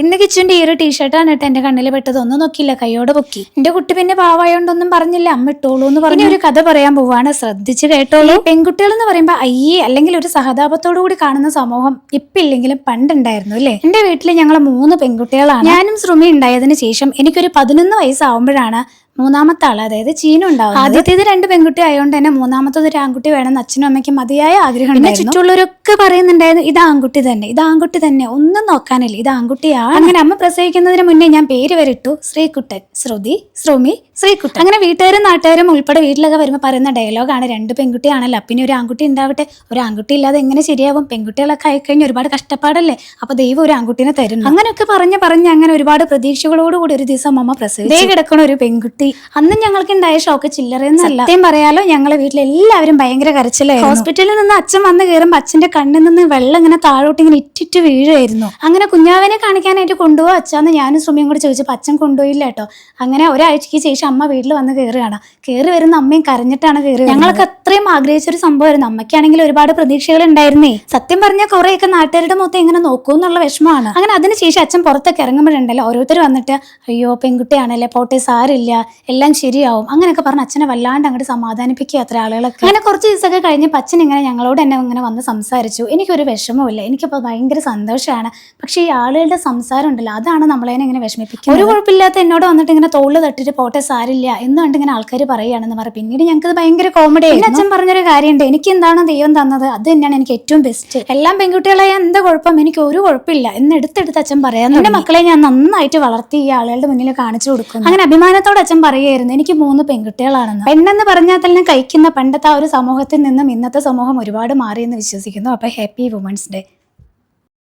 ഇന്ന് കിച്ചുന്റെ ഈ ഒരു ടീഷർട്ടാണ് കേട്ടോ എന്റെ കണ്ണിൽ പെട്ടത്. ഒന്നും നോക്കിയില്ല കൈയോടെ പൊക്കി. എന്റെ കുട്ടി പിന്നെ പാവായോണ്ടൊന്നും പറഞ്ഞില്ല. അമ്മ ഇട്ടോളൂ എന്ന് പറഞ്ഞു. ഒരു കഥ പറയാൻ പോവാണ്. ശ്രദ്ധിച്ച് കേട്ടോളൂ. പെൺകുട്ടികൾ എന്ന് പറയുമ്പോ അയ്യേ അല്ലെങ്കിൽ ഒരു സഹതാപത്തോടു കൂടി കാണുന്ന സമൂഹം ഇപ്പില്ലെങ്കിലും പണ്ടുണ്ടായിരുന്നു അല്ലേ? എന്റെ വീട്ടിൽ ഞങ്ങൾ മൂന്ന് പെൺകുട്ടികളാണ്. ഞാനും ശ്രുമി ഉണ്ടായതിനു ശേഷം എനിക്കൊരു പതിനൊന്ന് വയസ്സാവുമ്പോഴാണ് മൂന്നാമത്തെ ആൾ അതായത് ചീന ഉണ്ടാവും ആദ്യത്തേത് രണ്ട് പെൺകുട്ടി ആയതുകൊണ്ട് തന്നെ മൂന്നാമത്തത് ഒരു ആൺകുട്ടി വേണമെന്ന് അച്ഛനും അമ്മയ്ക്കും മതിയായ ആഗ്രഹം പിന്നെ ചുറ്റുള്ളവരൊക്കെ പറയുന്നുണ്ടായിരുന്നു ഇത് ആൺകുട്ടി തന്നെ ഇത് ആൺകുട്ടി തന്നെ ഒന്നും നോക്കാനില്ല ഇത് ആൺകുട്ടിയാണ്. അങ്ങനെ അമ്മ പ്രസവിക്കുന്നതിന് മുന്നേ ഞാൻ പേര് വരിട്ടു ശ്രീകുട്ടൻ ശ്രുതി ശ്രുമി ശ്രീകുട്ടൻ. അങ്ങനെ വീട്ടുകാരും നാട്ടുകാരും ഉൾപ്പെടെ വീട്ടിലൊക്കെ വരുമ്പോൾ പറയുന്ന ഡയലോഗാണ് രണ്ട് പെൺകുട്ടിയാണല്ലോ പിന്നെ ഒരു ആൺകുട്ടി ഉണ്ടാവട്ടെ ഒരു ആൺകുട്ടി ഇല്ലാതെ എങ്ങനെ ശരിയാവും? പെൺകുട്ടികളൊക്കെ ആയിക്കഴിഞ്ഞ് ഒരുപാട് കഷ്ടപ്പാടല്ലേ അപ്പൊ ദൈവം ഒരു ആൺകുട്ടിനെ തരുന്നു. അങ്ങനെയൊക്കെ പറഞ്ഞ് പറഞ്ഞ് അങ്ങനെ ഒരുപാട് പ്രതീക്ഷകളോടുകൂടി ഒരു ദിവസം അമ്മ പ്രസവിച്ചു. കിടക്കണ ഒരു പെൺകുട്ടി അന്ന് ഞങ്ങൾക്ക് ഉണ്ടായ ഷോക്ക് ചില്ലറയെന്നല്ല സത്യം പറയാലോ ഞങ്ങളെ വീട്ടിൽ എല്ലാവരും ഭയങ്കര കരച്ചിലായിരുന്നു. ഹോസ്പിറ്റലിൽ നിന്ന് അച്ഛൻ വന്ന് കയറുമ്പോൾ അച്ഛന്റെ കണ്ണിൽ നിന്ന് വെള്ളം ഇങ്ങനെ താഴോട്ട് ഇങ്ങനെ ഇറ്റിറ്റ് വീഴുമായിരുന്നു അങ്ങനെ കുഞ്ഞാവനെ കാണിക്കാനായിട്ട് കൊണ്ടുപോകും അച്ഛന്ന് ഞാനും സുമിയും കൂടി ചോദിച്ചപ്പോൾ അച്ഛൻ കൊണ്ടുപോയില്ല കേട്ടോ. അങ്ങനെ ഒരാഴ്ചയ്ക്ക് ശേഷം അമ്മ വീട്ടിൽ വന്ന് കയറുകയാണ് കയറി വരുന്ന അമ്മയും കരഞ്ഞിട്ടാണ് കയറി ഞങ്ങൾക്ക് അത്രയും ആഗ്രഹിച്ചൊരു സംഭവമായിരുന്നു. അമ്മയ്ക്കാണെങ്കിൽ ഒരുപാട് പ്രതീക്ഷകൾ ഉണ്ടായിരുന്നേ. സത്യം പറഞ്ഞാൽ കുറേയൊക്കെ നാട്ടുകാരുടെ മൊത്തം ഇങ്ങനെ നോക്കൂ എന്നുള്ള വിഷമമാണ്. അങ്ങനെ അതിനുശേഷം അച്ഛൻ പുറത്തൊക്കെ ഇറങ്ങുമ്പോഴുണ്ടല്ലോ ഓരോരുത്തർ വന്നിട്ട് അയ്യോ പെൺകുട്ടിയാണല്ലേ പോട്ടെ സാരില്ല. എല്ലാം ശരിയാവും. അങ്ങനെയൊക്കെ പറഞ്ഞ് അച്ഛനെ വല്ലാണ്ട് അങ്ങോട്ട് സമാധാനിപ്പിക്കുക അത്ര ആളുകളൊക്കെ. അങ്ങനെ കുറച്ച് ദിവസമൊക്കെ കഴിഞ്ഞപ്പോൾ അച്ഛൻ ഇങ്ങനെ ഞങ്ങളോട് എന്നെ ഇങ്ങനെ വന്ന് സംസാരിച്ചു. എനിക്കൊരു വിഷമമില്ല എനിക്കിപ്പോൾ ഭയങ്കര സന്തോഷമാണ്. പക്ഷേ ഈ ആളുകളുടെ സംസാരം ഉണ്ടല്ലോ അതാണ് നമ്മളെ ഇങ്ങനെ വിഷമിപ്പിക്കുന്നത്. ഒരു കുഴപ്പമില്ലാത്ത എന്നോട് വന്നിട്ട് ഇങ്ങനെ തോൾ തട്ടിട്ട് പോട്ടെ സാരില്ല എന്ന് കണ്ട് ഇങ്ങനെ ആൾക്കാർ പറയുകയാണെന്ന് പറയും പിന്നീട് ഞങ്ങൾക്ക് ഭയങ്കര കോമഡി എന്നെ അച്ഛൻ പറഞ്ഞൊരു കാര്യമുണ്ട്. എനിക്ക് എന്താണ് ദൈവം തന്നത് അത് തന്നെയാണ് എനിക്ക് ഏറ്റവും ബെസ്റ്റ് എല്ലാം പെൺകുട്ടികളായ എന്താ കുഴപ്പം? എനിക്ക് ഒരു കുഴപ്പമില്ല. എന്ന് എടുത്തെടുത്ത് അച്ഛൻ പറയാൻ എന്റെ മക്കളെ ഞാൻ നന്നായിട്ട് വളർത്തി ഈ ആളുകളുടെ മുന്നിൽ കാണിച്ചു കൊടുക്കും അങ്ങനെ അഭിമാനത്തോടെ അച്ഛൻ പറയുമായിരുന്നു എനിക്ക് മൂന്ന് പെൺകുട്ടികളാണെന്ന്. പെണ്ണെന്ന് പറഞ്ഞാൽ തന്നെ കഴിക്കുന്ന പണ്ടത്തെ ആ ഒരു സമൂഹത്തിൽ നിന്നും ഇന്നത്തെ സമൂഹം ഒരുപാട് മാറിയെന്ന് വിശ്വസിക്കുന്നു. അപ്പൊ ഹാപ്പി വുമൻസ് ഡേ.